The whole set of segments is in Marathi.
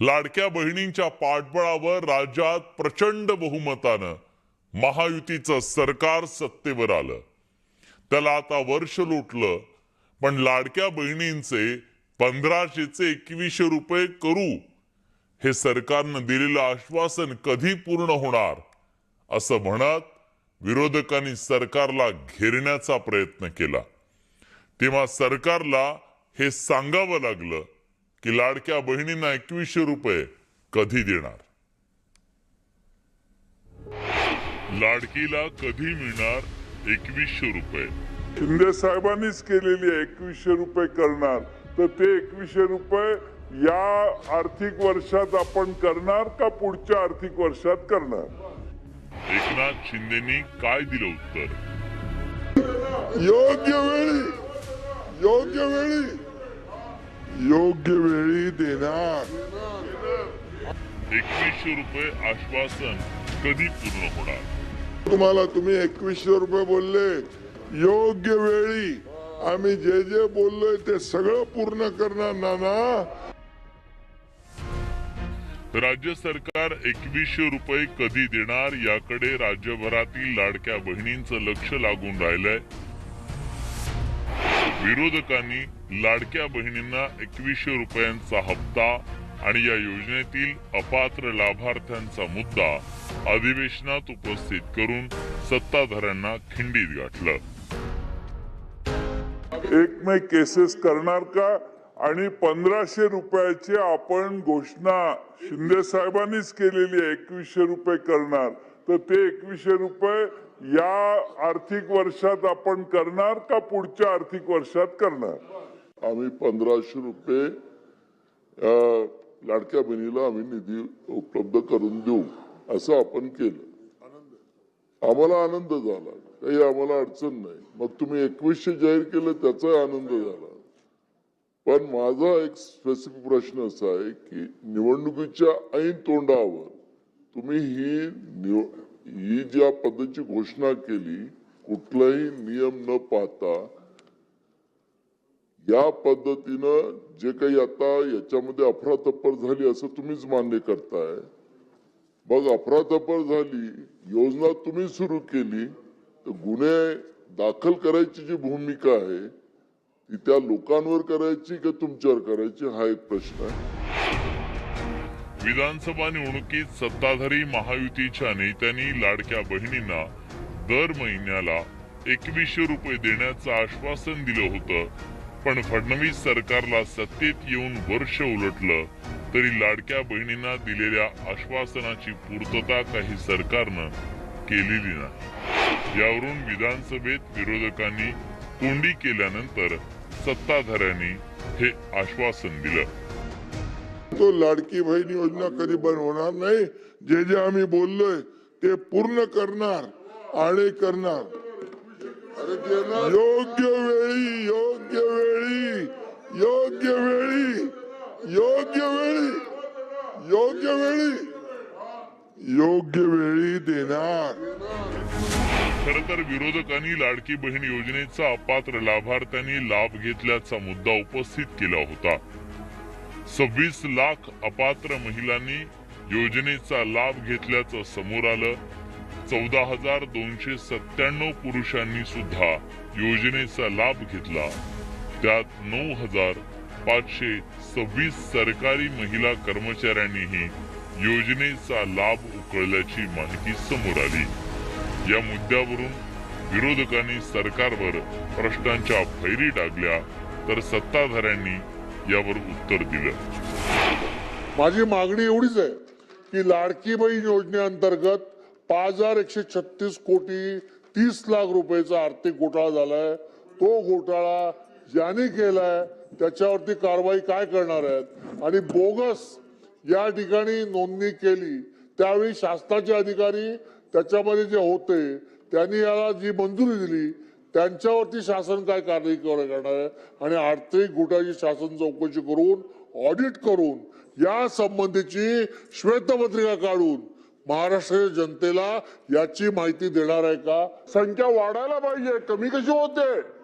लाडक्या बहिणींच्या पाठबळावर राज्यात प्रचंड बहुमतानं महायुतीचं सरकार सत्तेवर आलं. त्याला आता वर्ष लोटलं पण लाडक्या बहिणींचे पंधराशेचे एकवीसशे रुपये करू हे सरकारनं दिलेलं आश्वासन कधी पूर्ण होणार असं म्हणत विरोधकांनी सरकारला घेरण्याचा प्रयत्न केला. तेव्हा सरकारला हे सांगावं लागलं की लाडक्या बहिणींना एकवीसशे रुपये कधी देणार? लाडकीला कधी मिळणार एकवीसशे रुपये? शिंदे साहेबांनीच केलेली आहे एकवीसशे रुपये करणार. तर ते एकवीसशे रुपये या आर्थिक वर्षात आपण करणार का पुढच्या आर्थिक वर्षात करणार? एकनाथ शिंदेनी काय दिलं उत्तर? योग्य वेळी योग्य वेळी योग्य वेळी देणार. एकवीसशे रुपये आश्वासन कधी पूर्ण होणार? तुम्हाला तुम्ही एकवीसशे रुपये बोलले. योग्य वेळी आम्ही जे जे बोललोय ते सगळं पूर्ण करणार नाना. राज्य सरकार एकवीसशे रुपये कधी देणार याकडे राज्यभरातील लाडक्या बहिणींचं लक्ष लागून राहिलंय. विरोधकांनी लाडक्या बहिणींना एकवीसशे रुपयांचा हप्ता आणि या योजनेतील अपात्र लाभार्थ्यांचा मुद्दा अधिवेशनात उपस्थित करून सत्ताधाऱ्यांना खिंडीत गाठलं. एकमेक केसेस करणार का? आणि पंधराशे रुपयाची आपण घोषणा शिंदे साहेबांनीच केलेली आहे एकवीसशे रुपये करणार. तर ते एकवीसशे रुपये या आर्थिक वर्षात आपण करणार का पुढच्या आर्थिक वर्षात करणार? आम्ही पंधराशे रुपये लाडक्या बहिणीला आम्ही निधी उपलब्ध करून देऊ असं आपण केलं. आम्हाला आनंद झाला. काही आम्हाला अडचण नाही. मग तुम्ही एकवीसशे जाहीर केलं त्याचा आनंद झाला. पण माझा एक स्पेसिफिक प्रश्न असा आहे की निवडणुकीच्या ऐन तोंडावर तुम्ही ही निव- ही ज्या पद्धतीची घोषणा केली कुठलाही नियम न पाहता या पद्धतीनं जे काही आता याच्यामध्ये अफरातफर झाली असं तुम्हीच मान्य करताय. मग अफरातफर झाली योजना तुम्ही सुरू केली तर गुन्हे दाखल करायची जी भूमिका आहे ती त्या लोकांवर करायची का तुमच्यावर करायची हा एक प्रश्न आहे. विधानसभा निवडणुकीत सत्ताधारी महायुतीच्या नेत्यांनी लाडक्या बहिणींना दर महिन्याला एकवीसशे रुपये देण्याचं आश्वासन दिलं होतं. पण फडणवीस सरकारला सत्तेत येऊन वर्ष उलटलं तरी लाडक्या बहिणींना दिलेल्या आश्वासनाची पूर्तता काही सरकारनं केलेली नाही. यावरून विधानसभेत विरोधकांनी कोंडी केल्यानंतर सत्ताधाऱ्यांनी हे आश्वासन दिलं. तो लाडकी बहीण योजना कधी बंद होणार नाही? जे जे आम्ही बोललोय ते पूर्ण करणार आणि करणार. योग्य वेळी योग्य वेळी योग्य वेळी योग्य वेळी योग्य वेळी योग्य वेळी देणार. खर तर विरोधकांनी लाडकी बहीण योजनेचा अपात्र लाभार्थ्यांनी लाभ घेतल्याचा मुद्दा उपस्थित केला होता. सव्वीस लाख अपात्र महिलांनी योजनेचा लाभ घेतल्याचं समोर आलं. चौदा हजार दोनशे सत्त्याण्णव पुरुषांनी सुद्धा योजनेचा लाभ घेतला. त्यात नऊ हजार पाचशे सव्वीस सरकारी महिला कर्मचाऱ्यांनीही योजनेचा लाभ उकळल्याची माहिती समोर आली. या मुद्द्यावरून विरोधकांनी सरकारवर प्रश्नांच्या फैरी टाकल्या तर सत्ताधाऱ्यांनी यावर उत्तर दिलं. माझी मागणी एवढीच आहे की लाडकी बहीण योजनेअंतर्गत पाच हजार एकशे छत्तीस कोटी तीस लाख रुपयाचा आर्थिक घोटाळा झालाय. तो घोटाळा ज्याने केलाय त्याच्यावरती कारवाई काय करणार आहेत? आणि बोगस या ठिकाणी नोंदणी केली त्यावेळी शासनाचे अधिकारी त्याच्यामध्ये जे होते त्यांनी याला जी मंजुरी दिली त्यांच्यावरती शासन काय कारवाई करणार आहे? आणि आर्थिक गुटाची शासन चौकशी करून ऑडिट करून या संबंधीची श्वेतपत्रिका काढून महाराष्ट्राच्या जनतेला याची माहिती देणार आहे का? संख्या वाढायला पाहिजे. कमी कशी होते?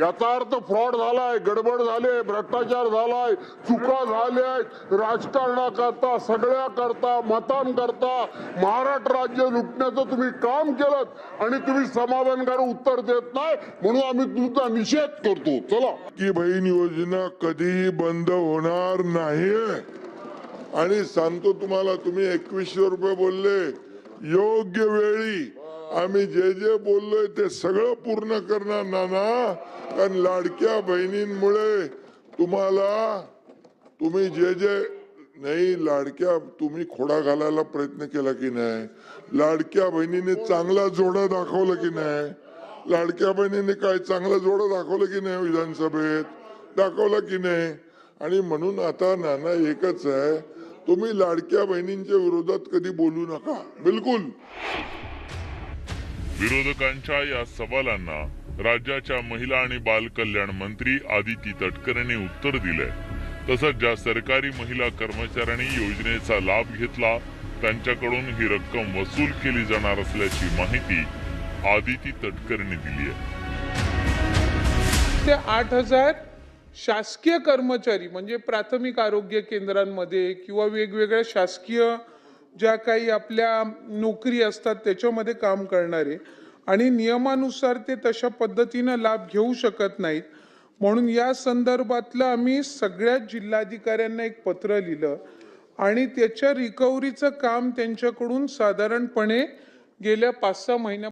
याचा अर्थ फ्रॉड झालाय गडबड झाले भ्रष्टाचार झालाय चुका झाल्या राजकारणाकरता सगळ्या करता मतांकरता महाराष्ट्र राज्य लुटण्याचं तुम्ही काम केलं आणि तुम्ही समाधानकारक उत्तर देत नाही म्हणून आम्ही तुमचा निषेध करतो. चला. की बहीण योजना कधीही बंद होणार नाही. आणि सांगतो तुम्हाला तुम्ही एकवीसशे रुपये बोलले. योग्य वेळी आम्ही जे जे बोललोय ते सगळं पूर्ण करणार नाना. कारण लाडक्या बहिणींमुळे तुम्हाला तुम्ही जे जे नाही लाडक्या तुम्ही खोडा घालायला प्रयत्न केला की नाही? लाडक्या बहिणीने चांगला जोडा दाखवलं की नाही? लाडक्या बहिणीने काय चांगला जोडा दाखवलं की नाही विधानसभेत? दाखवलं की नाही? आणि म्हणून आता नाना एकच आहे तुम्ही लाडक्या बहिणींच्या विरोधात कधी बोलू नका. बिलकुल. विरोधकांच्या या सवालांना राज्याच्या महिला आणि बाल कल्याण मंत्री आदिती तटकरेंनी उत्तर दिलंय. तसंच ज्या सरकारी महिला कर्मचाऱ्यांनी योजनेचा लाभ घेतला त्यांच्याकडून ही रक्कम वसूल केली जाणार असल्याची माहिती आदिती तटकरेंनी दिली आहे. ते आठ हजार शासकीय कर्मचारी म्हणजे प्राथमिक आरोग्य केंद्रांमध्ये किंवा वेगवेगळ्या शासकीय ज्या काही आपल्या नोकरी असतात त्याच्यामध्ये काम करणारे आणि नियमानुसार ते तशा पद्धतीनं लाभ घेऊ शकत नाहीत. म्हणून या संदर्भातलं आम्ही सगळ्याच जिल्हाधिकाऱ्यांना एक पत्र लिहिलं आणि त्याच्या रिकव्हरीचं काम त्यांच्याकडून साधारणपणे गेल्या पाच सहा महिन्या